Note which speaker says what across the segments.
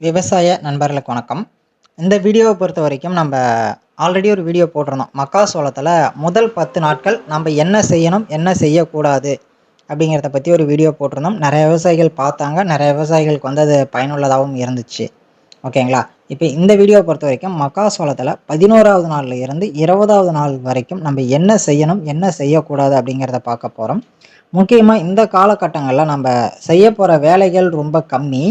Speaker 1: விவசாய நண்பர்களுக்கு வணக்கம். இந்த வீடியோவை பொறுத்த வரைக்கும் நம்ம ஆல்ரெடி ஒரு வீடியோ போட்டிருந்தோம். மக்காசோளத்தில் முதல் பத்து நாட்கள் நம்ம என்ன செய்யணும் என்ன செய்யக்கூடாது அப்படிங்கிறத பற்றி ஒரு வீடியோ போட்டிருந்தோம். நிறைய விவசாயிகள் பார்த்தாங்க. நிறைய விவசாயிகளுக்கு வந்து அது பயனுள்ளதாகவும் இருந்துச்சு. ஓகேங்களா இப்போ இந்த வீடியோவை பொறுத்த வரைக்கும் மக்காசோளத்தில் பதினோராவது நாளில் இருந்து இருபதாவது நாள் வரைக்கும் நம்ம என்ன செய்யணும் என்ன செய்யக்கூடாது அப்படிங்கிறத பார்க்க போகிறோம் முக்கியமாக இந்த காலகட்டங்களில் நம்ம செய்ய போகிற வேலைகள் ரொம்ப கம்மி.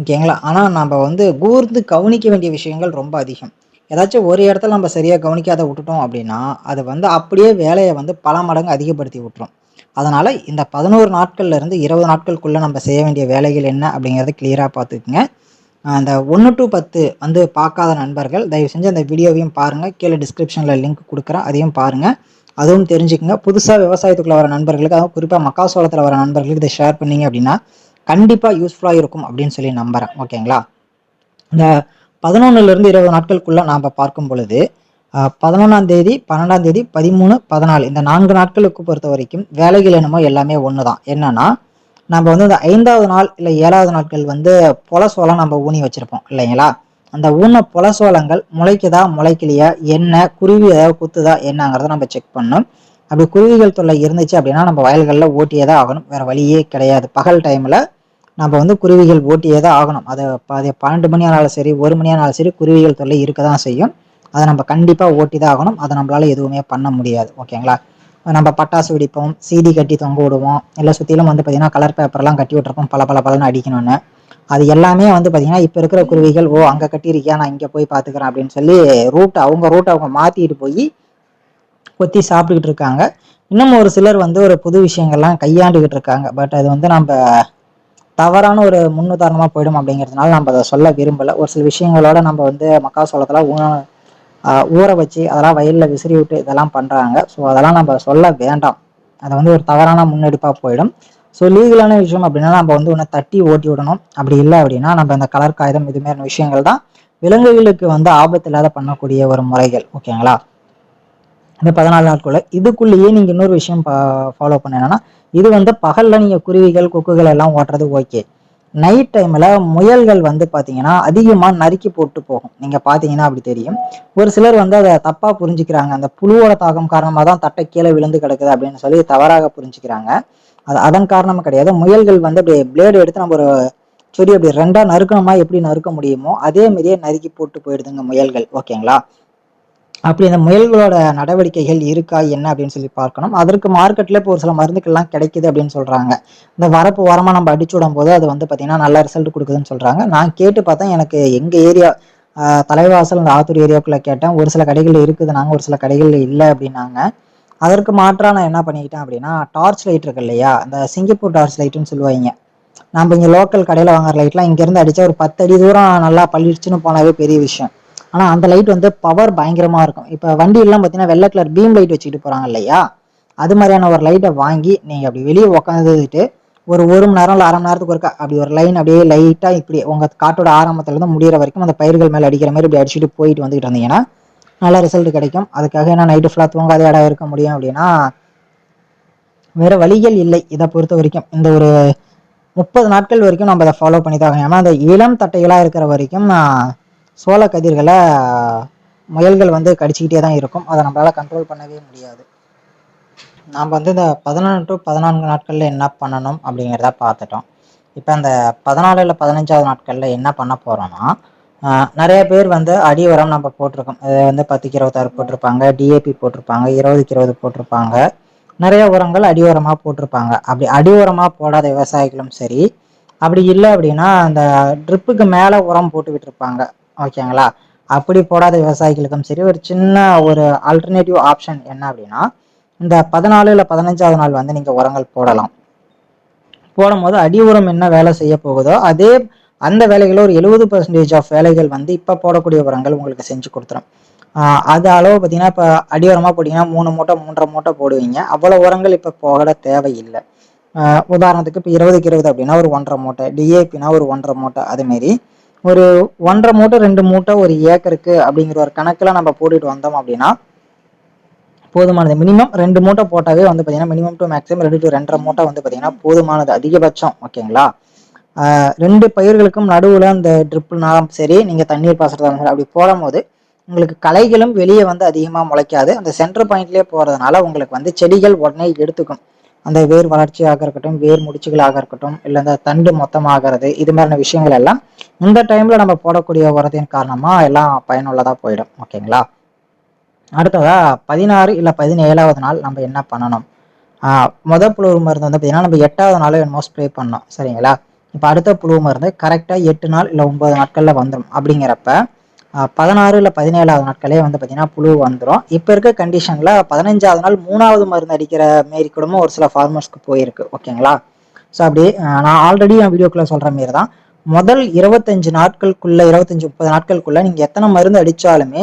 Speaker 1: ஓகேங்களா? ஆனால் நம்ம வந்து கூர்ந்து கவனிக்க வேண்டிய விஷயங்கள் ரொம்ப அதிகம். ஏதாச்சும் ஒரு இடத்துல நம்ம சரியாக கவனிக்காத விட்டுட்டோம் அப்படின்னா அது வந்து அப்படியே வேலையை வந்து பல மடங்கு அதிகப்படுத்தி விட்டுரும். அதனால் இந்த பதினோரு நாட்கள்லேருந்து இருபது நாட்களுக்குள்ளே நம்ம செய்ய வேண்டிய வேலைகள் என்ன அப்படிங்கிறத கிளியராக பார்த்துக்குங்க. அந்த ஒன்று டு பத்து வந்து பார்க்காத நண்பர்கள் தயவு செஞ்சு அந்த வீடியோவையும் பாருங்கள் கீழே டிஸ்கிரிப்ஷனில் லிங்க் கொடுக்குறேன் அதையும் பாருங்கள் அதுவும் தெரிஞ்சுக்கங்க. புதுசாக விவசாயத்துக்குள்ளே வர நண்பர்களுக்கு அதுவும் குறிப்பாக மக்காசோளத்தில் வர நண்பர்களுக்கு இதை ஷேர் பண்ணிங்க அப்படின்னா கண்டிப்பாக யூஸ்ஃபுல்லாக இருக்கும் அப்படின்னு சொல்லி நம்புகிறேன் ஓகேங்களா? இந்த பதினொன்றுலேருந்து இருபது நாட்களுக்குள்ளே நாம் பார்க்கும் பொழுது பதினொன்றாம் தேதி பன்னெண்டாம் தேதி பதிமூணு பதினாலு இந்த நான்கு நாட்களுக்கு பொறுத்த வரைக்கும் வேலைகள் என்னமோ எல்லாமே ஒன்று தான் என்னன்னா நம்ம வந்து இந்த ஐந்தாவது நாள் இல்லை ஏழாவது நாட்கள் வந்து புலசோளம் நம்ம ஊனி வச்சுருப்போம் இல்லைங்களா? அந்த ஊன புலசோளங்கள் முளைக்குதா முளைக்கலையா என்ன குருவி ஏதாவது குத்துதா என்னங்கிறத நம்ம செக் பண்ணணும் அப்படி குருவிகள் தொல்லை இருந்துச்சு அப்படின்னா நம்ம வயல்களில் ஓட்டியே தான் ஆகணும். வேறு வழியே கிடையாது. பகல் டைமில் நம்ம வந்து குருவிகள் ஓட்டியே தான் ஆகணும். அதை அது பன்னெண்டு மணி ஆனாலும் சரி ஒரு மணி ஆனாலும் சரி குருவிகள் தொல்லை இருக்க தான் செய்யும். அதை நம்ம கண்டிப்பாக ஓட்டி தான் ஆகணும். அதை நம்மளால் எதுவுமே பண்ண முடியாது. ஓகேங்களா நம்ம பட்டாசு வெடிப்போம் சீடி கட்டி தொங்க விடுவோம். இல்லை சுற்றிலும் வந்து பார்த்திங்கன்னா கலர் பேப்பர்லாம் கட்டி விட்ருப்போம் பல பல பலன்னு அடிக்கணும்னு. அது எல்லாமே வந்து பார்த்திங்கன்னா இப்போ இருக்கிற குருவிகள் ஓ அங்கே கட்டியிருக்கியா? நான் இங்கே போய் பார்த்துக்கிறேன் அப்படின்னு சொல்லி ரூட்டை அவங்க ரூட்டை அவங்க மாற்றிட்டு போய் கொத்தி சாப்பிட்டுக்கிட்டு இருக்காங்க. இன்னும் ஒரு சிலர் வந்து ஒரு புது விஷயங்கள்லாம் கையாண்டுக்கிட்டு இருக்காங்க. பட் அது வந்து நம்ம தவறான ஒரு முன்னுதாரணமாக போயிடும் அப்படிங்கிறதுனால நம்ம அதை சொல்ல விரும்பலை. ஒரு சில விஷயங்களோட நம்ம வந்து மக்காசோளத்தெல்லாம் ஊ ஊற வச்சு அதெல்லாம் வயலில் விசிறி விட்டு இதெல்லாம் பண்ணுறாங்க ஸோ அதெல்லாம் நம்ம சொல்ல வேண்டாம். அதை வந்து ஒரு தவறான முன்னெடுப்பாக போயிடும். ஸோ லீகலான விஷயம் அப்படின்னா நம்ம வந்து ஒன்று தட்டி ஓட்டி விடணும். அப்படி இல்லை அப்படின்னா நம்ம இந்த கலர் காகிதம் இதுமாரி விஷயங்கள் தான் விலங்குகளுக்கு வந்து ஆபத்து இல்லாத பண்ணக்கூடிய ஒரு முறைகள். ஓகேங்களா இந்த பதினாலு நாட்குள்ள இதுக்குள்ளேயே நீங்கள் இன்னொரு விஷயம் ஃபாலோ பண்ண இது வந்து பகலில் நீங்கள் குருவிகள் கொக்குகள் எல்லாம் ஓட்டுறது ஓகே. நைட் டைமில் முயல்கள் வந்து பார்த்தீங்கன்னா அதிகமாக நறுக்கி போட்டு போகும். நீங்கள் பார்த்தீங்கன்னா அப்படி தெரியும். ஒரு சிலர் வந்து அதை தப்பாக புரிஞ்சுக்கிறாங்க. அந்த புழுவோட தாக்கம் காரணமாக தான் தட்டை கீழே விழுந்து கிடக்குது அப்படின்னு சொல்லி தவறாக புரிஞ்சுக்கிறாங்க. அது அதன் காரணமாக கிடையாது. முயல்கள் வந்து அப்படி பிளேடு எடுத்து நம்ம ஒரு செடி அப்படி ரெண்டாக நறுக்கணுமா எப்படி நறுக்க முடியுமோ அதே மாதிரியே நறுக்கி போட்டு போயிடுதுங்க முயல்கள். ஓகேங்களா? அப்படி அந்த முயல்களோட நடவடிக்கைகள் இருக்கா என்ன அப்படின்னு சொல்லி பார்க்கணும். அதற்கு மார்க்கெட்டில் இப்போ ஒரு சில மருந்துக்கள்லாம் கிடைக்குது அப்படின்னு சொல்கிறாங்க இந்த வரப்பு உரமாக நம்ம அடிச்சு விடும் போது அது வந்து பார்த்திங்கன்னா நல்ல ரிசல்ட் கொடுக்குதுன்னு சொல்கிறாங்க நான் கேட்டு பார்த்தேன் எனக்கு எங்கள் ஏரியா தலைவாசல் இந்த ஆத்தூர் ஏரியாவுக்குள்ளே கேட்டேன். ஒரு சில கடைகள் இருக்குது நாங்கள் ஒரு சில கடைகள் இல்லை அப்படின்னாங்க. அதற்கு மாற்றாக நான் என்ன பண்ணிக்கிட்டேன் அப்படின்னா டார்ச் லைட் இருக்கு இல்லையா அந்த சிங்கப்பூர் டார்ச் லைட்டுன்னு சொல்லுவாங்க. நம்ம இங்கே லோக்கல் கடையில் வாங்குற லைட்லாம் இங்கேருந்து அடித்தா ஒரு பத்து அடி தூரம் நல்லா பள்ளிடுச்சுன்னு போனாவே பெரிய விஷயம். ஆனால் அந்த லைட் வந்து பவர் பயங்கரமாக இருக்கும். இப்போ வண்டியெல்லாம் பார்த்தீங்கன்னா வெள்ளை கலர் பீம் லைட் வச்சுக்கிட்டு போகிறாங்க இல்லையா? அது மாதிரியான ஒரு லைட்டை வாங்கி நீங்கள் அப்படி வெளியே உட்காந்துட்டு ஒரு ஒரு மணி நேரம் இல்லை அரை மணி நேரத்துக்கு ஒருக்கா அப்படி ஒரு லைன் அப்படியே லைட்டாக இப்படி உங்கள் காட்டோட ஆரம்பத்துலேருந்து முடிகிற வரைக்கும் அந்த பயிர்கள் மேலே அடிக்கிற மாதிரி இப்படி அடிச்சுட்டு போயிட்டு வந்துட்டு இருந்தீங்கன்னா நல்ல ரிசல்ட் கிடைக்கும். அதுக்காக என்ன நைட்டு ஃபுல்லாக தூங்காத இடம் இருக்க முடியும் அப்படின்னா வேறு வழிகள் இல்லை இதை பொறுத்த வரைக்கும். இந்த ஒரு முப்பது நாட்கள் வரைக்கும் நம்ம அதை ஃபாலோ பண்ணி தான் ஏன்னா அந்த இளம் தட்டைகளாக இருக்கிற வரைக்கும் சோள கதிர்களை முயல்கள் வந்து கடிச்சிக்கிட்டே தான் இருக்கும். அதை நம்மளால் கண்ட்ரோல் பண்ணவே முடியாது. நாம் வந்து இந்த பதினொன்று டு பதினான்கு நாட்களில் என்ன பண்ணணும் அப்படிங்கிறத பார்த்துட்டோம். இப்போ அந்த பதினாலு இல்லை பதினஞ்சாவது நாட்களில் என்ன பண்ண போகிறோன்னா நிறைய பேர் வந்து அடி உரம் நம்ம போட்டிருக்கோம். அது வந்து பத்துக்கு இருபத்தாறு போட்டிருப்பாங்க டிஏபி போட்டிருப்பாங்க இருபதுக்கு இருபது போட்டிருப்பாங்க. நிறைய உரங்கள் அடி உரமாக போட்டிருப்பாங்க. அப்படி அடி உரமாக போடாத விவசாயிகளும் சரி அப்படி இல்லை அப்படின்னா அந்த ட்ரிப்புக்கு மேலே உரம் போட்டு விட்டுருப்பாங்க ஓகேங்களா? அப்படி போடாத விவசாயிகளுக்கும் சரி ஒரு சின்ன ஒரு ஆல்டர்னேட்டிவ் ஆப்ஷன் என்ன அப்படின்னா இந்த பதினாலு இல்லை பதினஞ்சாவது நாள் வந்து நீங்கள் உரங்கள் போடலாம். போடும்போது அடி உரம் என்ன வேலை செய்ய போகுதோ அதே அந்த வேலைகளில் ஒரு எழுபது பர்சன்டேஜ் ஆஃப் வேலைகள் வந்து இப்போ போடக்கூடிய உரங்கள் உங்களுக்கு செஞ்சு கொடுத்துரும். அது அளவு பார்த்தீங்கன்னா இப்போ அடி உரமாக போட்டிங்கன்னா மூணு மூட்டை மூன்றரை மூட்டை போடுவீங்க. அவ்வளோ உரங்கள் இப்போ போட தேவையில்லை. உதாரணத்துக்கு இப்போ இருபதுக்கு இருபது அப்படின்னா ஒரு ஒன்றரை மூட்டை டிஏபினா ஒரு ஒன்றரை மூட்டை அதுமாரி ஒரு ஒன்றரை மூட்டை ரெண்டு மூட்டை ஒரு ஏக்கருக்கு அப்படிங்கிற ஒரு கணக்கில் நம்ம போட்டுட்டு வந்தோம் அப்படின்னா போதுமானது. மினிமம் ரெண்டு மூட்டை போட்டாவே வந்து பார்த்தீங்கன்னா மினிமம் டு மேக்ஸிமம் ரெண்டு டு ரெண்டரை மூட்டை வந்து பார்த்தீங்கன்னா போதுமானது அதிகபட்சம் ஓகேங்களா ரெண்டு பயிர்களுக்கும் நடுவில் அந்த ட்ரிப்புனாலும் சரி நீங்கள் தண்ணீர் பாசுறதாலும் சரி அப்படி போடும்போது உங்களுக்கு களைகளும் வெளியே வந்து அதிகமாக முளைக்காது. அந்த சென்டர் பாயிண்ட்லேயே போகிறதுனால உங்களுக்கு வந்து செடிகள் உடனே எடுத்துக்கும். அந்த வேர் வளர்ச்சியாக இருக்கட்டும் வேர் முடிச்சுகளாக இருக்கட்டும் இல்லை இந்த தண்டு மொத்தமாகிறது இது மாதிரியான விஷயங்கள் எல்லாம் இந்த டைமில் நம்ம போடக்கூடிய உரத்தின் காரணமாக எல்லாம் பயனுள்ளதாக போயிடும். ஓகேங்களா? அடுத்ததா பதினாறு இல்லை பதினேழாவது நாள் நம்ம என்ன பண்ணணும்? முத புழு மருந்து வந்து பார்த்தீங்கன்னா நம்ம எட்டாவது நாள் என்னமோ ஸ்ப்ரே பண்ணோம். சரிங்களா? இப்போ அடுத்த புழு மருந்து கரெக்டாக எட்டு நாள் இல்லை ஒன்பது நாட்களில் வந்துடும் அப்படிங்கிறப்ப பதினாறு இல்லை பதினேழாவது நாட்களே வந்து பார்த்தீங்கன்னா புழு வந்துடும் இப்போ இருக்க கண்டிஷனில் பதினஞ்சாவது நாள் மூணாவது மருந்து அடிக்கிற மாரி கூடமும் ஒரு சில ஃபார்மர்ஸ்க்கு போயிருக்கு ஓகேங்களா ஸோ அப்படி நான் ஆல்ரெடி என் வீடியோக்குள்ளே சொல்கிற மாரி தான். முதல் இருபத்தஞ்சு நாட்களுக்குள்ள இருபத்தஞ்சு முப்பது நாட்களுக்குள்ள நீங்கள் எத்தனை மருந்து அடித்தாலுமே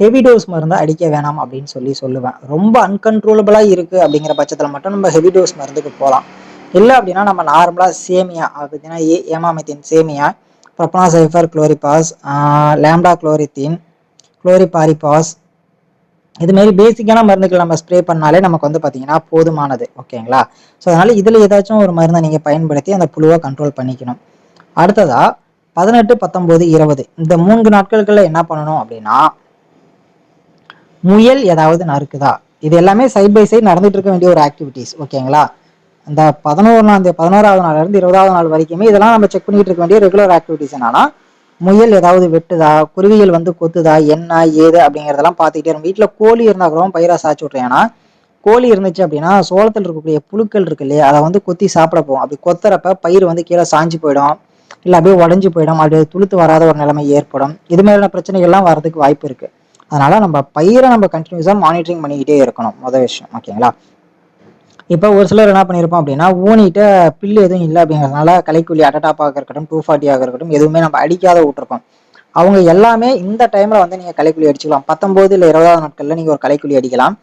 Speaker 1: ஹெவி டோஸ் மருந்து அடிக்க வேணாம் அப்படின்னு சொல்லி சொல்லுவேன். ரொம்ப அன்கன்ட்ரோலபிளாக இருக்குது அப்படிங்கிற பட்சத்தில் மட்டும் நம்ம ஹெவி டோஸ் மருந்துக்கு போகலாம் இல்லை அப்படின்னா நம்ம நார்மலாக சேமியா பார்த்தீங்கன்னா ஏ ஏமாமித்தின் சேமியா சைஃபர் குளோரிபாஸ் லேம்டா குளோரித்தீன் குளோரிபாரிபாஸ் இதுமாரி பேசிக்கான மருந்துகள் நம்ம ஸ்ப்ரே பண்ணாலே நமக்கு வந்து பார்த்தீங்கன்னா போதுமானது ஓகேங்களா? ஸோ அதனால் இதில் ஏதாச்சும் ஒரு மருந்தை நீங்கள் பயன்படுத்தி அந்த புழுவை கண்ட்ரோல் பண்ணிக்கணும். அடுத்ததாக பதினெட்டு பத்தொம்போது இருபது. இந்த மூன்று நாட்களுக்குள்ள என்ன பண்ணணும் அப்படின்னா முயல் ஏதாவது நறுக்குதா? இது எல்லாமே சைட் பை சைட் நடந்துட்டு இருக்க வேண்டிய ஒரு ஆக்டிவிட்டிஸ் ஓகேங்களா? அந்த பதினோராம் தேதி பதினோராவது நாள்ல இருந்து இருபதாவது நாள் வரைக்குமே இதெல்லாம் நம்ம செக் பண்ணிட்டு இருக்க வேண்டிய ரெகுலர் ஆக்டிவிட்டிஸ் என்னன்னா முயல் ஏதாவது வெட்டுதா குருவிகள் வந்து கொத்துதா என்ன ஏது அப்படிங்கிறதெல்லாம் பார்த்துக்கிட்டே இருக்கும் வீட்டில் கோழி இருந்தா கூட பயிரா சாச்சு விட்றேன் ஏன்னா கோழி இருந்துச்சு அப்படின்னா சோளத்தில் இருக்கக்கூடிய புழுக்கள் இருக்கு இல்லையா அதை வந்து கொத்தி சாப்பிட போகும். அப்படி கொத்துறப்ப பயிர் வந்து கீழே சாஞ்சு போயிடும். இல்லை அப்படியே உடஞ்சி போயிடும். அப்படியே துளுத்து வராத ஒரு நிலைமை ஏற்படும். இது மாதிரியான பிரச்சனைகள்லாம் வரதுக்கு வாய்ப்பு இருக்குது அதனால நம்ம பயிரை நம்ம கண்டினியூஸாக மானிட்டரிங் பண்ணிக்கிட்டே இருக்கணும். முதல் விஷயம். ஓகேங்களா இப்போ ஒரு சிலர் என்ன பண்ணியிருப்போம் அப்படின்னா ஊனிட்டு பில்லு எதுவும் இல்லை அப்படிங்கிறதுனால கலைக்குள்ளி அட்டடாப்பாக இருக்கட்டும் டூ ஃபார்ட்டியாக இருக்கட்டும் எதுவுமே நம்ம அடிக்காத விட்டுருப்போம். அவங்க எல்லாமே இந்த டைமில் வந்து நீங்கள் கலைக்குழி அடிச்சுக்கலாம். பத்தொம்போது இல்லை இருபதாவது நாட்களில் நீங்கள் ஒரு கலைக்குழி அடிக்கலாம்.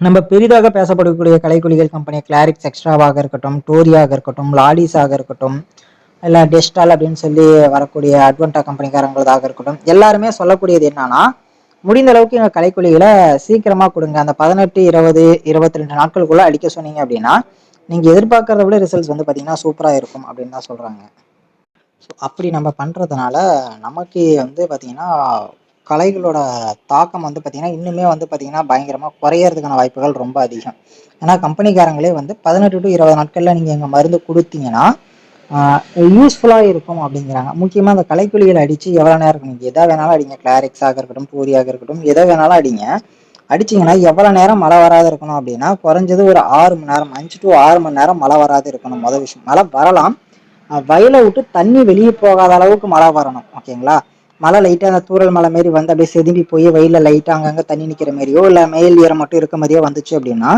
Speaker 1: நம்ம பெரிதாக பேசப்படக்கூடிய கலைக்குழிகள் கம்பெனி கிளாரிக்ஸ் எக்ஸ்ட்ராவாக இருக்கட்டும் டோரியாக இருக்கட்டும் லாடிஸாக இருக்கட்டும் இல்லை டெஸ்டால் அப்படின்னு சொல்லி வரக்கூடிய அட்வென்டா கம்பெனிக்காரங்களதாக இருக்கட்டும் எல்லாருமே சொல்லக்கூடியது என்னன்னா முடிந்த அளவுக்கு எங்கள் கலைக்குழிகளை சீக்கிரமாக கொடுங்க. அந்த பதினெட்டு இருபது இருபத்தி ரெண்டு நாட்களுக்குள்ளே அடிக்க சொன்னீங்க அப்படின்னா நீங்கள் எதிர்பார்க்கறத விட ரிசல்ட்ஸ் வந்து பார்த்தீங்கன்னா சூப்பராக இருக்கும் அப்படின்னு தான் சொல்கிறாங்க ஸோ அப்படி நம்ம பண்ணுறதுனால நமக்கு வந்து பார்த்திங்கன்னா கலைகளோட தாக்கம் வந்து பார்த்திங்கன்னா இன்னுமே வந்து பார்த்திங்கன்னா பயங்கரமாக குறையறதுக்கான வாய்ப்புகள் ரொம்ப அதிகம். ஏன்னா கம்பெனிக்காரங்களே வந்து பதினெட்டு டு இருபது நாட்களில் நீங்கள் எங்கள் மருந்து கொடுத்தீங்கன்னா யூஸ்ஃபுல்லாக இருக்கும் அப்படிங்கிறாங்க. முக்கியமாக அந்த கலைக்குழிகள் அடித்து எவ்வளோ நேரம் இருக்கும் நீங்கள் எதை வேணாலும் அடிங்க. கிளாரிக்ஸாக இருக்கட்டும் பூரியாக இருக்கட்டும் எதை வேணாலும் அடிங்க. அடிச்சிங்கன்னா எவ்வளோ நேரம் மழை வராது இருக்கணும் அப்படின்னா குறைஞ்சது ஒரு ஆறு மணி நேரம் அஞ்சு டு ஆறு மணி நேரம் மழை வராது இருக்கணும். மொதல் விஷயம் மழை வரலாம். வயலை விட்டு தண்ணி வெளியே போகாத அளவுக்கு மழை வரணும். ஓகேங்களா மழை லைட்டாக அந்த தூரல் மலை மாரி வந்து அப்படியே செதும்பி போய் வெயிலில் லைட்டாக அங்கங்கே தண்ணி நிற்கிற மாதிரியோ இல்லை மேல் ஈரம் மட்டும் இருக்க மாதிரியோ வந்துச்சு அப்படின்னா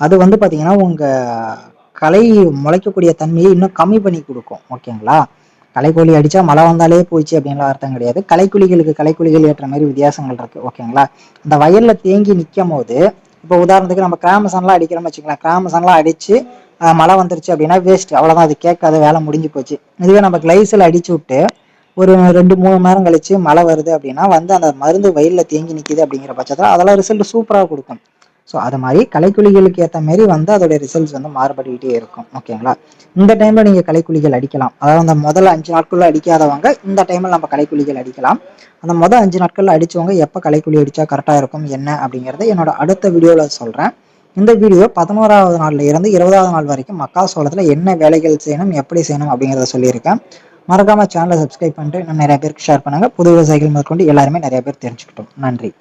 Speaker 1: அது வந்து பார்த்தீங்கன்னா உங்கள் களை முளைக்கக்கூடிய தன்மையை இன்னும் கம்மி பண்ணி கொடுக்கும் ஓகேங்களா களைக்கோழி அடிச்சா மழை வந்தாலே போச்சு அப்படின்லாம் அர்த்தம் கிடையாது. களைக்குழிகளுக்கு களைக்குழிகள் ஏற்ற மாதிரி வித்தியாசங்கள் இருக்கு ஓகேங்களா இந்த வயல்ல தேங்கி நிற்கும் போது இப்போ உதாரணத்துக்கு நம்ம கிராமசன்லாம் அடிக்கிறோம்னு வச்சுக்கலாம் கிராமசன்லாம் அடிச்சு மழை வந்துருச்சு அப்படின்னா வேஸ்ட் அவ்வளோதான் அது கேட்காத வேலை முடிஞ்சு போச்சு. இதுவே நம்ம கிளைஸில் அடிச்சு விட்டு ஒரு ரெண்டு மூணு மணி நேரம் கழிச்சு மழை வருது அப்படின்னா வந்து அந்த மருந்து வயலில் தேங்கி நிற்கிது அப்படிங்கிற பட்சத்தில் அதெல்லாம் ரிசல்ட் சூப்பராக கொடுக்கும். ஸோ அது மாதிரி கலைக்குழிகளுக்கு ஏற்ற மாரி வந்து அதோடைய ரிசல்ட்ஸ் வந்து மாறுபட்டுக்கிட்டே இருக்கும். ஓகேங்களா இந்த டைமில் நீங்கள் கலைக்குழிகள் அடிக்கலாம். அதாவது அந்த முதல்ல அஞ்சு நாட்களில் அடிக்காதவங்க இந்த டைமில் நம்ம கலைக்குழிகள் அடிக்கலாம். அந்த முதல் அஞ்சு நாட்களில் அடித்தவங்க எப்போ கலைக்குழி அடித்தா கரெக்டாக இருக்கும் என்ன அப்படிங்கிறத என்னோட அடுத்த வீடியோவில் சொல்கிறேன் இந்த வீடியோ பதினோராவது நாளில் இருந்து இருபதாவது நாள் வரைக்கும் மக்காசோளத்தில் என்ன வேலைகள் செய்யணும் எப்படி செய்யணும் அப்படிங்கிறத சொல்லியிருக்கேன். மறக்காமல் சேனலை சப்ஸ்கிரைப் பண்ணிட்டு நான் நிறைய பேருக்கு ஷேர் பண்ணுங்கள் புது விவசாயிகள் மேற்கொண்டு எல்லாருமே நிறைய பேர் தெரிஞ்சுக்கிட்டோம். நன்றி.